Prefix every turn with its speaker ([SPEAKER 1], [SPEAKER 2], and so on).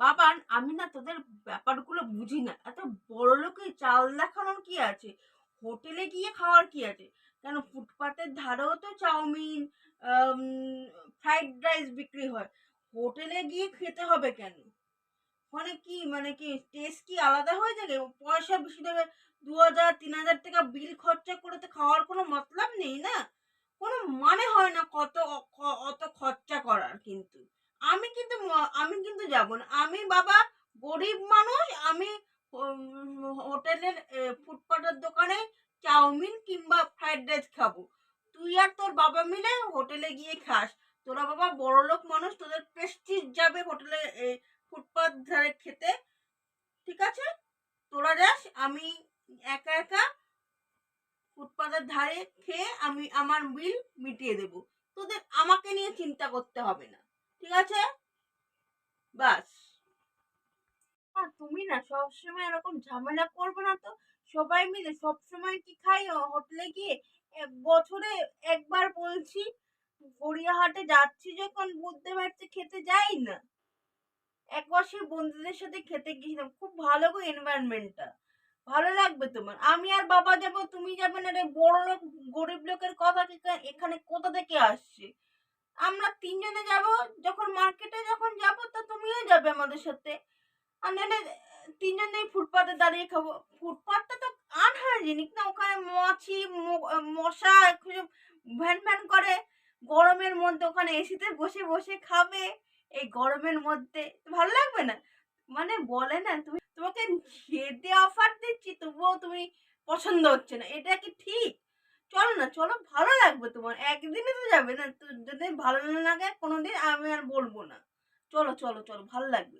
[SPEAKER 1] বাবা, আমি না তোদের ব্যাপারগুলো বুঝি না। এত বড় লোকে চাল দেখানোর কি আছে? হোটেলে গিয়ে খাওয়ার কি আছে? কেন ফুটপাতের ধারেও তো চাউমিন ফ্রাইড রাইস বিক্রি হয়। হোটেলে গিয়ে খেতে হবে কেন? মানে কি মানে কি টেস্ট কি আলাদা হয়ে যাবে? পয়সা বেশি দেবে, দু হাজার, তিন হাজার টাকা বিল খরচা করে তো খাওয়ার কোনো মতলব নেই না? কোনো মানে হয় না কত অত খরচা করার কিন্তু। আমি কিন্তু আমি যাব না। আমি বাবা গরিব মানুষ আমি হোটেলের এ, ফুটপাতের দোকানে চাউমিন কিংবা ফ্রাইড রাইস খাব। তুই আর তোর বাবা মিলে হোটেলে গিয়ে খাস। তোরা বাবা বড়লোক মানুষ তোদের প্রেস্টিজ যাবে হোটেলে ফুটপাত ধারে খেতে। ঠিক আছে? তোরা যাস আমি একা একা ফুটপাতের ধারে খেয়ে আমি আমার বিল মিটিয়ে দেব। তোদের আমাকে নিয়ে চিন্তা করতে হবে না। ঠিক আছে? বাস। আর তুমি না সবসময় এরকম ঝামেলা না তো। সবাই মিলে সবসময় কি খাই? হোটেলে গিয়ে বছরে একবার বলছি, গড়িয়াহাটে যাচ্ছি যখন বুঝতে পারছি খেতে যাই না। একবার বন্ধুদের সাথে খেতে গিয়েছিলাম। খুব ভালো গো এনভায়রনমেন্টটা ভালো লাগবে তোমার। আমি আর বাবা যাব, তুমি যাবে না রে। বড় লোক, গরিব লোকের কথা এখানে কোথা থেকে আসছে? আমরা তিনজনে যাব, যখন যাবে আমাদের সাথে। আর নাহলে তিনজনেই ফুটপাতে দাঁড়িয়ে খাব। ফুটপাতটা তো আনহাইজেনিক না, ওখানে মাছি মশা ভ্যান ভ্যান করে। গরমের মধ্যে ওখানে এসিতে বসে বসে খাবে। এই গরমের মধ্যে। ভালো লাগবে না? মানে বলে না, তুমি, তোমাকে খেতে অফার দিচ্ছি, তবুও তুমি পছন্দ হচ্ছে না। এটা কি ঠিক? চলো না, চলো, ভালো লাগবে তোমার। একদিনে তো যাবে না। যদি ভালো না লাগে, কোনোদিন আমি আর বলব না। চলো চলো চলো ভালো লাগবে।